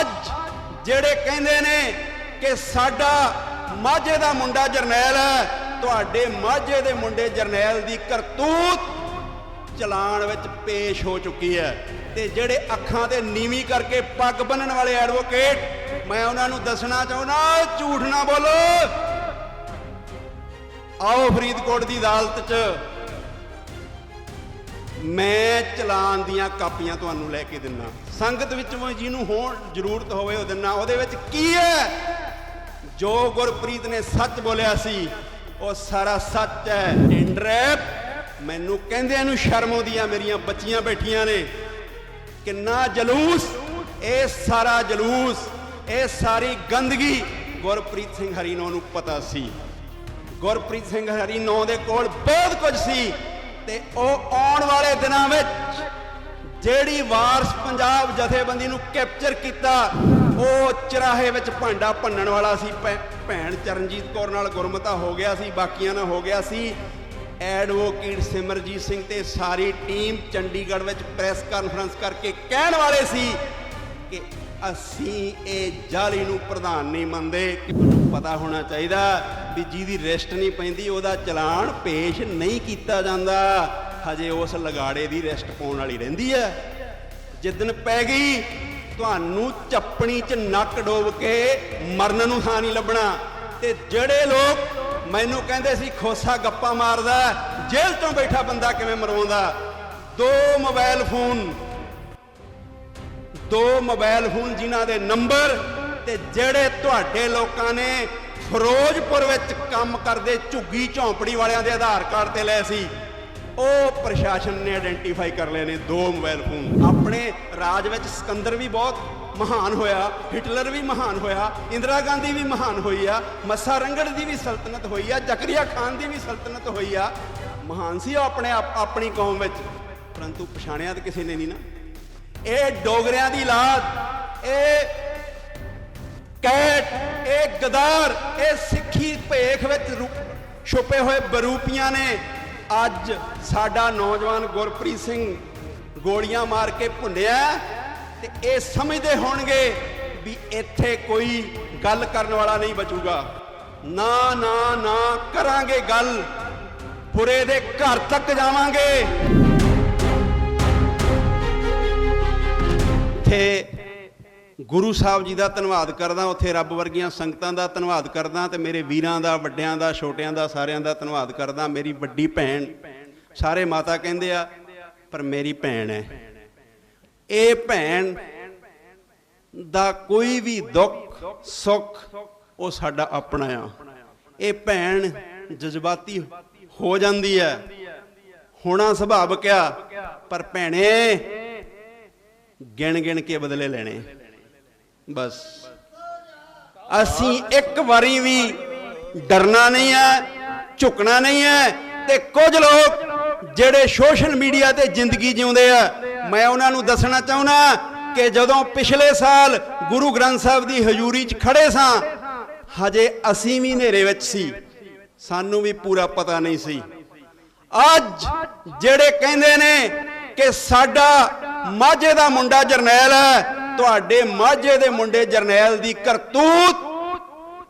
ਅੱਜ ਜਿਹੜੇ ਕਹਿੰਦੇ ਨੇ ਕਿ ਸਾਡਾ ਮਾਝੇ ਦਾ ਮੁੰਡਾ ਜਰਨੈਲ ਹੈ, ਤੁਹਾਡੇ ਮਾਝੇ ਦੇ ਮੁੰਡੇ ਜਰਨੈਲ ਦੀ ਕਰਤੂਤ ਚਲਾਨ ਵਿੱਚ ਪੇਸ਼ ਹੋ ਚੁੱਕੀ ਹੈ। ਤੇ ਜਿਹੜੇ ਅੱਖਾਂ ਤੇ ਨੀਵੀਂ ਕਰਕੇ ਪੱਗ ਬੰਨਣ ਵਾਲੇ ਐਡਵੋਕੇਟ ਮੈਂ ਉਹਨਾਂ ਨੂੰ ਦੱਸਣਾ ਚਾਹੁੰਦਾ, ਝੂਠ ਨਾ ਬੋਲੋ। ਆਓ ਫਰੀਦਕੋਟ ਦੀ ਅਦਾਲਤ 'ਚ ਮੈਂ ਚਲਾਨ ਦੀਆਂ ਕਾਪੀਆਂ ਤੁਹਾਨੂੰ ਲੈ ਕੇ ਦਿੰਨਾ ਸੰਗਤ ਵਿੱਚੋਂ ਜਿਹਨੂੰ ਹੋਣ ਜ਼ਰੂਰਤ ਹੋਵੇ ਉਹ ਦਿੰਨਾ। ਉਹਦੇ ਵਿੱਚ ਕੀ ਹੈ? ਜੋ ਗੁਰਪ੍ਰੀਤ ਨੇ ਸੱਚ ਬੋਲਿਆ ਸੀ, ਉਹ ਸਾਰਾ ਸੱਚ ਹੈ। ਇੰਡਰੈਪ ਮੈਨੂੰ ਕਹਿੰਦਿਆਂ ਨੂੰ ਸ਼ਰਮ ਆਉਂਦੀ ਆ, ਮੇਰੀਆਂ ਬੱਚੀਆਂ ਬੈਠੀਆਂ ਨੇ। ਕਿੰਨਾ ਜਲੂਸ? ਇਹ ਸਾਰਾ ਜਲੂਸ, ਇਹ ਸਾਰੀ ਗੰਦਗੀ ਗੁਰਪ੍ਰੀਤ ਸਿੰਘ ਹਰੀਨੋ ਨੂੰ ਪਤਾ ਸੀ। ਗੁਰਪ੍ਰੀਤ ਸਿੰਘ ਹਰੀਨੋ ਦੇ ਕੋਲ ਬਹੁਤ ਕੁਝ ਸੀ ਤੇ ਉਹ ਆਉਣ ਵਾਲੇ ਦਿਨਾਂ ਵਿੱਚ ਜਿਹੜੀ ਵਾਰਸ ਪੰਜਾਬ ਜਥੇਬੰਦੀ ਨੂੰ ਕੈਪਚਰ ਕੀਤਾ, ਉਹ ਚਰਾਹੇ ਵਿੱਚ ਭਾਂਡਾ ਭੰਨਣ ਵਾਲਾ ਸੀ, ਭੈ- ਭੈਣ ਚਰਨਜੀਤ ਕੌਰ ਨਾਲ ਗੁਰਮਤਾ ਹੋ ਗਿਆ ਸੀ, ਬਾਕੀਆਂ ਨਾਲ ਹੋ ਗਿਆ ਸੀ। ਐਡਵੋਕੇਟ ਸਿਮਰਜੀਤ ਸਿੰਘ ਤੇ ਸਾਰੀ ਟੀਮ ਚੰਡੀਗੜ੍ਹ ਵਿੱਚ ਪ੍ਰੈਸ ਕਾਨਫਰੰਸ ਕਰਕੇ ਕਹਿਣ ਵਾਲੇ ਸੀ ਕਿ ਅਸੀਂ ਇਹ ਜਾਲੀ ਨੂੰ ਪ੍ਰਧਾਨ ਨਹੀਂ ਮੰਨਦੇ। ਪਤਾ ਹੋਣਾ ਚਾਹੀਦਾ ਵੀ ਜਿਹਦੀ ਰੈਸਟ ਨਹੀਂ ਪੈਂਦੀ, ਉਹਦਾ ਚਲਾਨ ਪੇਸ਼ ਨਹੀਂ ਕੀਤਾ ਜਾਂਦਾ। ਹਜੇ ਉਸ ਲਗਾੜੇ ਦੀ ਰੈਸਟ ਪਾਉਣ ਵਾਲੀ ਰਹਿੰਦੀ ਹੈ। ਜਿੱਦਨ ਪੈ ਗਈ, ਤੁਹਾਨੂੰ ਚੱਪਣੀ 'ਚ ਨੱਕ ਡੋਬ ਕੇ ਮਰਨ ਨੂੰ ਥਾਂ ਨਹੀਂ ਲੱਭਣਾ। ਤੇ ਜਿਹੜੇ ਲੋਕ ਮੈਨੂੰ ਕਹਿੰਦੇ ਸੀ, ਖੋਸਾ ਗੱਪਾ ਮਾਰਦਾ ਜੇਲ੍ਹ ਤੋਂ ਬੈਠਾ ਬੰਦਾ ਕਿਵੇਂ ਮਰਵਾਉਂਦਾ? ਦੋ ਮੋਬਾਈਲ ਫੋਨ ਦੋ ਮੋਬਾਈਲ ਫੋਨ ਜਿਨ੍ਹਾਂ ਦੇ ਨੰਬਰ ਤੇ ਜਿਹੜੇ ਤੁਹਾਡੇ ਲੋਕਾਂ ਨੇ ਫਿਰੋਜ਼ਪੁਰ ਵਿੱਚ ਕੰਮ ਕਰਦੇ ਝੁੱਗੀ ਝੌਂਪੜੀ ਵਾਲਿਆਂ ਦੇ ਆਧਾਰ ਕਾਰਡ ਤੇ ਲਏ ਸੀ। ਉਹ ਪ੍ਰਸ਼ਾਸਨ ਨੇ ਆਇਡੈਂਟੀਫਾਈ ਕਰ ਲਏ ਨੇ ਦੋ ਮੋਬਾਈਲ ਫੋਨ ਆਪਣੇ ਰਾਜ ਵਿੱਚ ਸਿਕੰਦਰ ਵੀ ਬਹੁਤ ਮਹਾਨ ਹੋਇਆ ਹਿਟਲਰ ਵੀ ਮਹਾਨ ਹੋਇਆ, ਇੰਦਰਾ ਗਾਂਧੀ ਵੀ ਮਹਾਨ ਹੋਈ ਆ ਮੱਸਾ ਰੰਗੜ ਦੀ ਵੀ ਸਲਤਨਤ ਹੋਈ ਆ, ਜ਼ਕਰੀਆ ਖਾਨ ਦੀ ਵੀ ਸਲਤਨਤ ਹੋਈ ਆ। ਮਹਾਨ ਸੀ ਉਹ ਆਪਣੇ ਆਪ- ਆਪਣੀ ਕੌਮ ਵਿੱਚ। ਪਰੰਤੂ ਪਛਾਣਿਆ ਤਾਂ ਕਿਸੇ ਨੇ ਨਹੀਂ ਨਾ। ਇਹ ਡੋਗਰਿਆਂ ਦੀ ਲਾਦ, ਇਹ ਕੈਟ, ਇਹ ਗਦਾਰ, ਇਹ ਸਿੱਖੀ ਭੇਖ ਵਿੱਚ ਰੂ- ਛੁਪੇ ਹੋਏ ਬਰੂਪੀਆਂ ਨੇ। ਅੱਜ ਸਾਡਾ ਨੌਜਵਾਨ ਗੁਰਪ੍ਰੀਤ ਸਿੰਘ ਗੋਲੀਆਂ ਮਾਰ ਕੇ ਭੁੰਨਿਆ ਤੇ ਇਹ ਸਮਝਦੇ ਹੋਣਗੇ ਵੀ ਇੱਥੇ ਕੋਈ ਗੱਲ ਕਰਨ ਵਾਲਾ ਨਹੀਂ ਬਚੂਗਾ। ਨਾ ਨਾ ਨਾ ਕਰਾਂਗੇ ਗੱਲ। ਪੁਰੇ ਦੇ ਘਰ ਤੱਕ ਜਾਵਾਂਗੇ। ਇੱਥੇ ਗੁਰੂ ਸਾਹਿਬ ਜੀ ਦਾ ਧੰਨਵਾਦ ਕਰਦਾ, ਉੱਥੇ ਰੱਬ ਵਰਗੀਆਂ ਸੰਗਤਾਂ ਦਾ ਧੰਨਵਾਦ ਕਰਦਾ ਤੇ ਮੇਰੇ ਵੀਰਾਂ ਦਾ, ਵੱਡਿਆਂ ਦਾ, ਛੋਟਿਆਂ ਦਾ, ਸਾਰਿਆਂ ਦਾ ਧੰਨਵਾਦ ਕਰਦਾ। ਮੇਰੀ ਵੱਡੀ ਭੈਣ, ਸਾਰੇ ਮਾਤਾ ਕਹਿੰਦੇ ਆ, ਪਰ ਮੇਰੀ ਭੈਣ ਹੈ। ਇਹ ਭੈਣ ਦਾ ਕੋਈ ਵੀ ਦੁੱਖ, ਸੁੱਖ, ਉਹ ਸਾਡਾ ਆਪਣਾ ਆ। ਇਹ ਭੈਣ ਜਜ਼ਬਾਤੀ ਹੋ ਜਾਂਦੀ ਹੈ। ਹੋਣਾ ਸੁਭਾਵਿਕ ਆ, ਪਰ ਭੈਣੇ ਗਿਣ ਗਿਣ ਕੇ ਬਦਲੇ ਲੈਣੇ। ਬਸ। ਅਸੀਂ ਇੱਕ ਵਾਰੀ ਵੀ ਡਰਨਾ ਨਹੀਂ ਹੈ, ਝੁਕਣਾ ਨਹੀਂ ਹੈ ਤੇ ਕੁਝ ਲੋਕ ਜਿਹੜੇ ਸੋਸ਼ਲ ਮੀਡੀਆ ਤੇ ਜ਼ਿੰਦਗੀ ਜਿਉਂਦੇ ਆ, ਮੈਂ ਉਹਨਾਂ ਨੂੰ ਦੱਸਣਾ ਚਾਹੁੰਦਾ ਕਿ ਜਦੋਂ ਪਿਛਲੇ ਸਾਲ ਗੁਰੂ ਗ੍ਰੰਥ ਸਾਹਿਬ ਦੀ ਹਜ਼ੂਰੀ 'ਚ ਖੜੇ ਸਾਂ, ਹਜੇ ਅਸੀਂ ਵੀ ਹਨੇਰੇ ਵਿੱਚ ਸੀ। ਸਾਨੂੰ ਵੀ ਪੂਰਾ ਪਤਾ ਨਹੀਂ ਸੀ। ਅੱਜ ਜਿਹੜੇ ਕਹਿੰਦੇ ਨੇ ਕਿ ਸਾਡਾ ਮਾਝੇ ਦਾ ਮੁੰਡਾ ਜਰਨੈਲ ਹੈ ਤੁਹਾਡੇ ਮਾਝੇ ਦੇ ਮੁੰਡੇ ਜਰਨੈਲ ਦੀ ਕਰਤੂਤ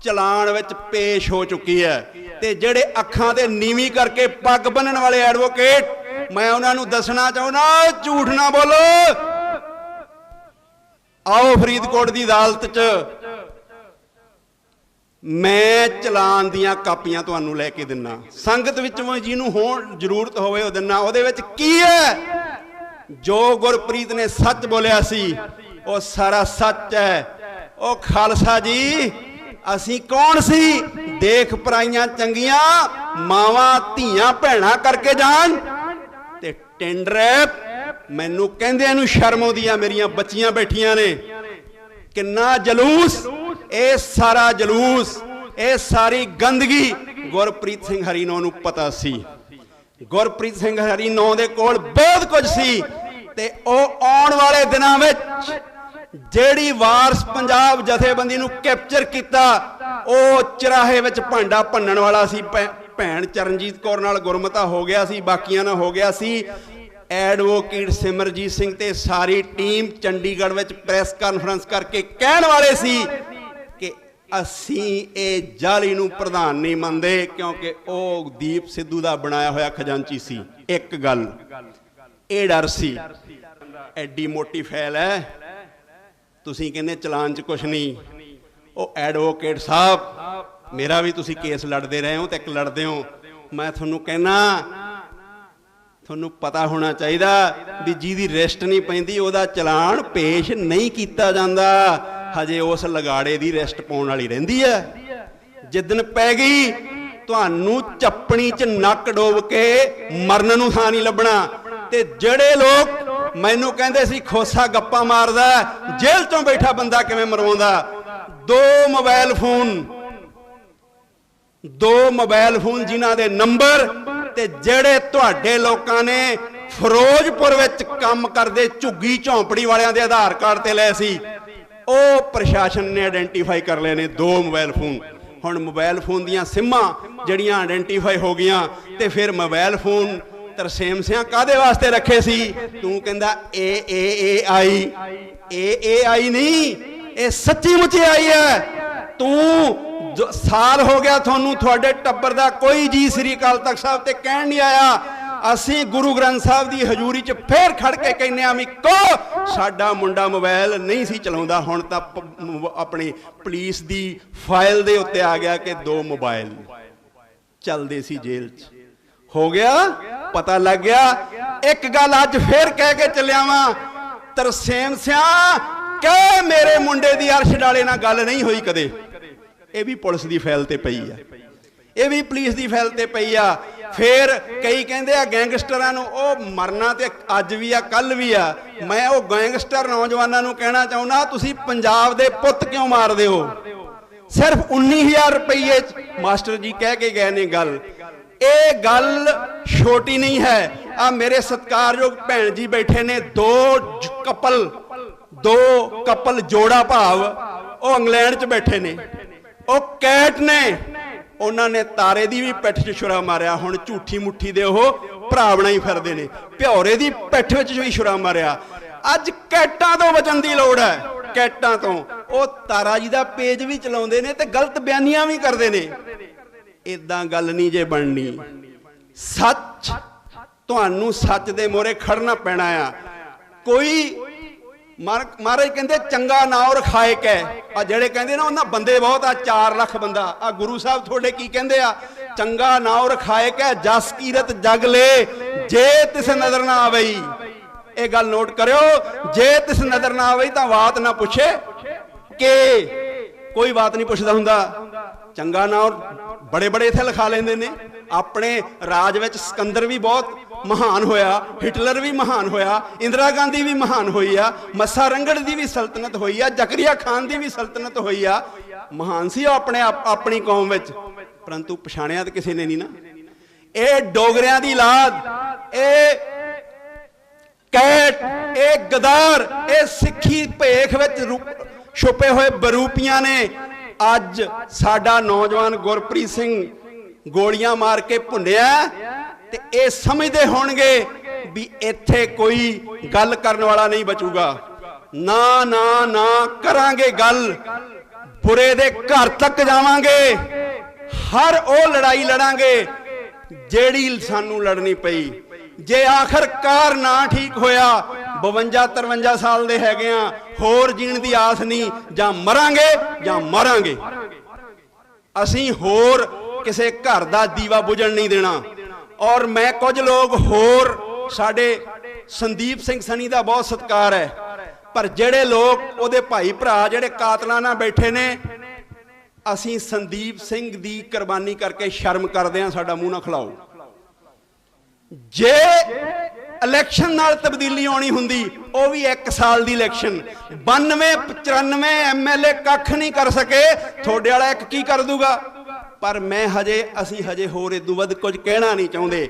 ਚਲਾਨ ਵਿੱਚ ਪੇਸ਼ ਹੋ ਚੁੱਕੀ ਹੈ ਤੇ ਜਿਹੜੇ ਅੱਖਾਂ ਤੇ ਨੀਵੀਂ ਕਰਕੇ ਪੱਗ ਬੰਨਣ ਵਾਲੇ ਐਡਵੋਕੇਟ ਮੈਂ ਉਹਨਾਂ ਨੂੰ ਦੱਸਣਾ ਚਾਹੁੰਦਾ, ਝੂਠ ਨਾ ਬੋਲੋ। ਆਓ ਫਰੀਦਕੋਟ ਦੀ ਅਦਾਲਤ 'ਚ। ਮੈਂ ਚਲਾਨ ਦੀਆਂ ਕਾਪੀਆਂ ਤੁਹਾਨੂੰ ਲੈ ਕੇ ਦਿੰਨਾ। ਸੰਗਤ ਵਿੱਚੋਂ ਜਿਹਨੂੰ ਹੋਣ ਜ਼ਰੂਰਤ ਹੋਵੇ ਉਹ ਦਿੰਨਾ। ਉਹਦੇ ਵਿੱਚ ਕੀ ਹੈ? ਜੋ ਗੁਰਪ੍ਰੀਤ ਨੇ ਸੱਚ ਬੋਲਿਆ ਸੀ ਉਹ ਸਾਰਾ ਸੱਚ ਹੈ। ਉਹ ਖਾਲਸਾ ਜੀ, ਅਸੀਂ ਕੌਣ ਸੀ? ਦੇਖ ਪਰਾਈਆਂ ਚੰਗੀਆਂ, ਮਾਵਾਂ ਧੀਆਂ ਭੈਣਾਂ ਕਰਕੇ ਜਾਣ। ਤੇ ਟੈਂਡਰੈਪ ਮੈਨੂੰ ਕਹਿੰਦਿਆਂ ਨੂੰ ਸ਼ਰਮ ਆਉਂਦੀ ਆ, ਮੇਰੀਆਂ ਬੱਚੀਆਂ ਬੈਠੀਆਂ ਨੇ। ਕਿੰਨਾ ਜਲੂਸ, ਇਹ ਸਾਰਾ ਜਲੂਸ, ਇਹ ਸਾਰੀ ਗੰਦਗੀ ਗੁਰਪ੍ਰੀਤ ਸਿੰਘ ਹਰੀਨੋ ਨੂੰ ਪਤਾ ਸੀ। ਗੁਰਪ੍ਰੀਤ ਸਿੰਘ ਹਰੀਨੋ ਦੇ ਕੋਲ ਬਹੁਤ ਕੁਝ ਸੀ। ਤੇ ਉਹ ਆਉਣ ਵਾਲੇ ਦਿਨਾਂ ਵਿੱਚ ਜਿਹੜੀ ਵਾਰਸ ਪੰਜਾਬ ਜਥੇਬੰਦੀ ਨੂੰ ਕੈਪਚਰ ਕੀਤਾ, ਉਹ ਚਰਾਹੇ ਵਿੱਚ ਭਾਂਡਾ ਭੰਨਣ ਵਾਲਾ ਸੀ ਭੈਣ ਚਰਨਜੀਤ ਕੌਰ ਨਾਲ ਗੁਰਮਤਾ ਹੋ ਗਿਆ ਸੀ, ਬਾਕੀਆਂ ਨਾਲ ਹੋ ਗਿਆ ਸੀ। ਐਡਵੋਕੇਟ ਸਿਮਰਜੀਤ ਸਿੰਘ ਤੇ ਸਾਰੀ ਟੀਮ ਚੰਡੀਗੜ੍ਹ ਵਿੱਚ ਪ੍ਰੈਸ ਕਾਨਫਰੰਸ ਕਰਕੇ ਕਹਿਣ ਵਾਲੇ ਸੀ ਕਿ ਅਸੀਂ ਇਹ ਜਾਲੀ ਨੂੰ ਪ੍ਰਧਾਨ ਨਹੀਂ ਮੰਨਦੇ, ਕਿਉਂਕਿ ਉਹ ਦੀਪ ਸਿੱਧੂ ਦਾ ਬਣਾਇਆ ਹੋਇਆ ਖਜ਼ਾਨਚੀ ਸੀ। ਇੱਕ ਗੱਲ, ਇਹ ਡਰ ਸੀ। ਐਡੀ ਮੋਟੀ ਫੈਲ ਹੈ। ਤੁਸੀਂ ਕਹਿੰਦੇ ਚਲਾਨ 'ਚ ਕੁਝ ਨਹੀਂ। ਉਹ ਐਡਵੋਕੇਟ ਸਾਹਿਬ, ਮੇਰਾ ਵੀ ਤੁਸੀਂ ਕੇਸ ਲੜਦੇ ਰਹੇ ਹੋ ਤੇ ਇੱਕ ਲੜਦੇ ਹੋ। ਮੈਂ ਤੁਹਾਨੂੰ ਕਹਿਣਾ, ਤੁਹਾਨੂੰ ਪਤਾ ਹੋਣਾ ਚਾਹੀਦਾ ਵੀ ਜਿਹਦੀ ਰੈਸਟ ਨਹੀਂ ਪੈਂਦੀ, ਉਹਦਾ ਚਲਾਨ ਪੇਸ਼ ਨਹੀਂ ਕੀਤਾ ਜਾਂਦਾ। ਹਜੇ ਉਸ ਲਗਾੜੇ ਦੀ ਰੈਸਟ ਪਾਉਣ ਵਾਲੀ ਰਹਿੰਦੀ ਹੈ। ਜਿੱਦਨ ਪੈ ਗਈ, ਤੁਹਾਨੂੰ ਚੱਪਣੀ 'ਚ ਨੱਕ ਡੋਬ ਕੇ ਮਰਨ ਨੂੰ ਥਾਂ ਨਹੀਂ ਲੱਭਣਾ। ਤੇ ਜਿਹੜੇ ਲੋਕ ਮੈਨੂੰ ਕਹਿੰਦੇ ਸੀ, ਖੋਸਾ ਗੱਪਾਂ ਮਾਰਦਾ ਜੇਲ੍ਹ ਤੋਂ ਬੈਠਾ ਬੰਦਾ ਕਿਵੇਂ ਮਰਵਾਉਂਦਾ? ਦੋ ਮੋਬਾਈਲ ਫੋਨ। ਦੋ ਮੋਬਾਈਲ ਫੋਨ ਜਿਨ੍ਹਾਂ ਦੇ ਨੰਬਰ ਤੇ ਜਿਹੜੇ ਤੁਹਾਡੇ ਲੋਕਾਂ ਨੇ ਫਿਰੋਜ਼ਪੁਰ ਵਿੱਚ ਕੰਮ ਕਰਦੇ ਝੁੱਗੀ ਝੌਂਪੜੀ ਵਾਲਿਆਂ ਦੇ ਆਧਾਰ ਕਾਰਡ ਤੇ ਲਏ ਸੀ। ਉਹ ਪ੍ਰਸ਼ਾਸਨ ਨੇ ਆਇਡੈਂਟੀਫਾਈ ਕਰ ਲਏ ਨੇ ਦੋ ਮੋਬਾਈਲ ਫੋਨ। ਹੁਣ ਮੋਬਾਈਲ ਫੋਨ ਦੀਆਂ ਸਿੰਮਾਂ ਜਿਹੜੀਆਂ ਆਇਡੈਂਟੀਫਾਈ ਹੋ ਗਈਆਂ ਤੇ ਫਿਰ ਮੋਬਾਈਲ ਫੋਨ ਤਰਸੇਮ ਸਿਆਂ ਕਾਦੇ ਵਾਸਤੇ ਰੱਖੇ ਸੀ? ਤੂੰ ਕਹਿੰਦਾ, ਏ ਏ ਏ, ਆਈ। ਏ ਏ, ਆਈ ਨਹੀਂ, ਇਹ ਸੱਚੀ ਮੁੱਚੀ ਆਈ ਹੈ। ਤੂੰ ਸਾਲ ਹੋ ਗਿਆ ਤੁਹਾਨੂੰ ਤੁਹਾਡੇ ਟੱਬਰ ਦਾ ਕੋਈ ਜੀ ਸ੍ਰੀ ਅਕਾਲ ਤਖਤ ਸਾਹਿਬ ਤੇ ਕਹਿਣ ਨਹੀਂ ਆਇਆ। ਅਸੀਂ ਗੁਰੂ ਗ੍ਰੰਥ ਸਾਹਿਬ ਦੀ ਹਜ਼ੂਰੀ 'ਚ ਫੇਰ ਖੜ ਕੇ ਕਹਿੰਨੇ ਆ ਵੀ ਕੋ, ਸਾਡਾ ਮੁੰਡਾ ਮੋਬਾਈਲ ਨਹੀਂ ਸੀ ਚਲਾਉਂਦਾ। ਹੁਣ ਤਾਂ ਆਪਣੀ ਪੁਲਿਸ ਦੀ ਫਾਈਲ ਦੇ ਉੱਤੇ ਆ ਗਿਆ ਕਿ ਦੋ ਮੋਬਾਈਲ ਚੱਲਦੇ ਸੀ ਜੇਲ੍ਹ 'ਚ। ਹੋ ਗਿਆ? ਪਤਾ ਲੱਗ ਗਿਆ। ਇੱਕ ਗੱਲ ਅੱਜ ਫੇਰ ਕਹਿ ਕੇ ਚੱਲਿਆ ਵਾਂ। ਤਰਸੇਮ ਸਿਆ ਕਿ ਮੇਰੇ ਮੁੰਡੇ ਦੀ ਅਰਸ਼ ਡਾਲੇ ਨਾਲ ਗੱਲ ਨਹੀਂ ਹੋਈ ਕਦੇ। ਇਹ ਵੀ ਪੁਲਿਸ ਦੀ ਫਾਈਲ ਤੇ ਪਈ ਆ। ਇਹ ਵੀ ਪੁਲਿਸ ਦੀ ਫਾਈਲ ਤੇ ਪਈ ਆ। ਫੇਰ ਕਈ ਕਹਿੰਦੇ ਆ ਗੈਂਗਸਟਰਾਂ ਨੂੰ, ਉਹ ਮਰਨਾ ਤੇ ਅੱਜ ਵੀ ਆ ਕੱਲ ਵੀ ਆ। ਮੈਂ ਉਹ ਗੈਂਗਸਟਰ ਨੌਜਵਾਨਾਂ ਨੂੰ ਕਹਿਣਾ ਚਾਹੁੰਦਾ, ਤੁਸੀਂ ਪੰਜਾਬ ਦੇ ਪੁੱਤ ਕਿਉਂ ਮਾਰਦੇ ਹੋ? ਸਿਰਫ 19000 ਰੁਪਏ ਚ ਮਾਸਟਰ ਜੀ ਕਹਿ ਕੇ ਗਏ ਨੇ ਗੱਲ। ਇਹ ਗੱਲ ਛੋਟੀ ਨਹੀਂ ਹੈ। ਆ ਮੇਰੇ ਸਤਿਕਾਰਯੋਗ ਭੈਣ ਜੀ ਬੈਠੇ ਨੇ, ਦੋ ਕਪਲ ਦੋ ਕਪਲ ਜੋੜਾ ਭਾਵ, ਉਹ ਇੰਗਲੈਂਡ 'ਚ ਬੈਠੇ ਨੇ। ਉਹ ਕੈਟ ਨੇ। ਉਹਨਾਂ ਨੇ ਤਾਰੇ ਦੀ ਵੀ ਪਿੱਠ 'ਚ ਛੁਰਾ ਮਾਰਿਆ। ਹੁਣ ਝੂਠੀ ਮੁੱਠੀ ਦੇ ਉਹ ਭਰਾਵਣਾ ਹੀ ਫਿਰਦੇ ਨੇ। ਭਿਉਰੇ ਦੀ ਪਿੱਠ ਵਿੱਚ ਵੀ ਛੁਰਾ ਮਾਰਿਆ। ਅੱਜ ਕੈਟਾਂ ਤੋਂ ਬਚਣ ਦੀ ਲੋੜ ਹੈ। ਕੈਟਾਂ ਤੋਂ। ਉਹ ਤਾਰਾ ਜੀ ਦਾ ਪੇਜ ਵੀ ਚਲਾਉਂਦੇ ਨੇ ਤੇ ਗਲਤ ਬਿਆਨੀਆਂ ਵੀ ਕਰਦੇ ਨੇ। ਇਦਾਂ ਗੱਲ ਨਹੀਂ ਜੇ ਬਣਨੀ। ਸੱਚ ਤੁਹਾਨੂੰ ਸੱਚ ਦੇ ਮੋਰੇ ਖੜਨਾ ਪੈਣਾ ਆ। ਕੋਈ ਮਹਾਰਾਜ ਕਹਿੰਦੇ, ਚੰਗਾ ਨਾਮ ਰਖਾਏ ਹੈ ਆ ਜਿਹੜੇ ਕਹਿੰਦੇ ਨਾ, ਉਹਨਾਂ ਬੰਦੇ ਬਹੁਤ ਆ 4 ਲੱਖ ਬੰਦਾ। ਆ ਗੁਰੂ ਸਾਹਿਬ ਤੁਹਾਡੇ ਕੀ ਕਹਿੰਦੇ ਆ? ਚੰਗਾ ਨਾਮ ਰਖਾਏ ਹੈ ਜਸ ਕੀਰਤ ਜਗ ਲੈ, ਜੇ ਤਿਸ ਨਜ਼ਰ ਨਾ ਆਵਈ। ਇਹ ਗੱਲ ਨੋਟ ਕਰਿਓ, ਜੇ ਤਿਸ ਨਜ਼ਰ ਨਾ ਆਵਈ ਤਾਂ ਬਾਤ ਨਾ ਪੁੱਛੇ। ਕਿ, ਕੋਈ ਬਾਤ ਨਹੀਂ ਪੁੱਛਦਾ ਹੁੰਦਾ। ਚੰਗਾ ਨਾਮ ਬੜੇ ਬੜੇ ਇੱਥੇ ਲਿਖਾ ਲੈਂਦੇ ਨੇ। ਆਪਣੇ ਰਾਜ ਵਿੱਚ ਸਿਕੰਦਰ ਵੀ ਬਹੁਤ ਮਹਾਨ ਹੋਇਆ, ਹਿਟਲਰ ਵੀ ਮਹਾਨ ਹੋਇਆ, ਇੰਦਰਾ ਗਾਂਧੀ ਵੀ ਮਹਾਨ ਹੋਈ ਆ, ਮੱਸਾ ਰੰਗੜ ਦੀ ਵੀ ਸਲਤਨਤ ਹੋਈ ਆ ਜ਼ਕਰੀਆ ਖਾਨ ਦੀ ਵੀ ਸਲਤਨਤ ਹੋਈ ਆ। ਮਹਾਨ ਸੀ ਉਹ ਆਪਣੇ ਆਪ- ਆਪਣੀ ਕੌਮ ਵਿੱਚ। ਪਰੰਤੂ ਪਛਾਣਿਆ ਤਾਂ ਕਿਸੇ ਨੇ ਨਹੀਂ ਨਾ। ਇਹ ਡੋਗਰਿਆਂ ਦੀ ਲਾਦ, ਇਹ ਕੈਟ, ਇਹ ਗਦਾਰ, ਇਹ ਸਿੱਖੀ ਭੇਖ ਵਿੱਚ ਰੂਪ- ਛੁਪੇ ਹੋਏ ਬਰੂਪੀਆਂ ਨੇ। ਅੱਜ ਸਾਡਾ ਨੌਜਵਾਨ ਗੁਰਪ੍ਰੀਤ ਸਿੰਘ ਗੋਲੀਆਂ ਮਾਰ ਕੇ ਭੁੰਨਿਆ ਤੇ ਇਹ ਸਮਝਦੇ ਹੋਣਗੇ ਵੀ ਇੱਥੇ ਕੋਈ ਗੱਲ ਕਰਨ ਵਾਲਾ ਨਹੀਂ ਬਚੂਗਾ। ਨਾ ਨਾ ਨਾ ਕਰਾਂਗੇ ਗੱਲ। ਬੁਰੇ ਦੇ ਘਰ ਤੱਕ ਜਾਵਾਂਗੇ। ਹਰ ਉਹ ਲੜਾਈ ਲੜਾਂਗੇ ਜਿਹੜੀ ਸਾਨੂੰ ਲੜਨੀ ਪਈ। ਜੇ ਆਖਰਕਾਰ ਨਾ ਠੀਕ ਹੋਇਆ 52 53 ਸਾਲ ਦੇ ਹੈਗੇ ਆ, ਹੋਰ ਜੀਣ ਦੀ ਆਸ ਨਹੀਂ, ਜਾਂ ਮਰਾਂਗੇ ਜਾਂ ਮਰਾਂਗੇ। ਅਸੀਂ ਹੋਰ ਕਿਸੇ ਘਰ ਦਾ ਦੀਵਾ ਬੁਝਣ ਨਹੀਂ ਦੇਣਾ। ਔਰ ਮੈਂ ਕੁਝ ਲੋਕ ਹੋਰ, ਸਾਡੇ ਸੰਦੀਪ ਸਿੰਘ ਸਨੀ ਦਾ ਬਹੁਤ ਸਤਿਕਾਰ ਹੈ। ਪਰ ਜਿਹੜੇ ਲੋਕ ਉਹਦੇ ਭਾਈ ਭਰਾ ਜਿਹੜੇ ਕਾਤਲਾਂ ਨਾਲ ਬੈਠੇ ਨੇ, ਅਸੀਂ ਸੰਦੀਪ ਸਿੰਘ ਦੀ ਕੁਰਬਾਨੀ ਕਰਕੇ ਸ਼ਰਮ ਕਰਦੇ ਹਾਂ, ਸਾਡਾ ਮੂੰਹ ਨਾ ਖਲਾਓ। ਜੇ ਇਲੈਕਸ਼ਨ ਨਾਲ ਤਬਦੀਲੀ ਆਉਣੀ ਹੁੰਦੀ, ਉਹ ਵੀ 1 ਸਾਲ ਦੀ ਇਲੈਕਸ਼ਨ 92 95 ਐਮਐਲਏ ਕੱਖ ਨਹੀਂ ਕਰ ਸਕੇ, ਤੁਹਾਡੇ ਵਾਲਾ ਇੱਕ ਕੀ ਕਰ ਦੂਗਾ? ਪਰ ਮੈਂ ਹਜੇ, ਅਸੀਂ ਹਜੇ ਹੋਰ ਇਦੋਂ ਵੱਧ ਕੁਝ ਕਹਿਣਾ ਨਹੀਂ ਚਾਹੁੰਦੇ।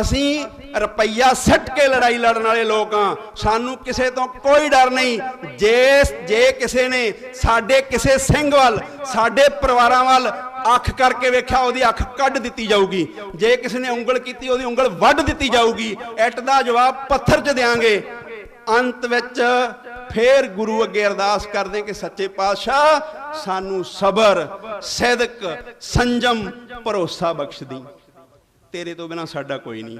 ਅਸੀਂ ਰੁਪਈਆ ਸੱਟ ਕੇ ਲੜਾਈ ਲੜਨ ਵਾਲੇ ਲੋਕ ਆ ਸਾਨੂੰ ਕਿਸੇ ਤੋਂ ਕੋਈ ਡਰ ਨਹੀਂ। ਜੇ ਜੇ ਕਿਸੇ ਨੇ ਸਾਡੇ ਕਿਸੇ ਸਿੰਘ ਵੱਲ, ਸਾਡੇ ਪਰਿਵਾਰਾਂ ਵੱਲ ਅੱਖ ਕਰਕੇ ਵੇਖਿਆ ਉਹਦੀ ਅੱਖ ਕੱਢ ਦਿੱਤੀ ਜਾਊਗੀ। ਜੇ ਕਿਸੇ ਨੇ ਉਂਗਲ ਕੀਤੀ, ਉਹਦੀ ਉਂਗਲ ਵੱਢ ਦਿੱਤੀ ਜਾਊਗੀ। ਇੱਟ ਦਾ ਜਵਾਬ ਪੱਥਰ 'ਚ ਦੇਾਂਗੇ ਅੰਤ ਵਿੱਚ ਫੇਰ ਗੁਰੂ ਅੱਗੇ ਅਰਦਾਸ ਕਰਦੇ ਕਿ ਸੱਚੇ ਪਾਤਸ਼ਾਹ, ਸਾਨੂੰ ਸਬਰ, ਸਿਦਕ, ਸੰਜਮ, ਭਰੋਸਾ ਬਖਸ਼ ਦੀ ਤੇਰੇ ਤੋਂ ਬਿਨਾ ਸਾਡਾ ਕੋਈ ਨਹੀਂ।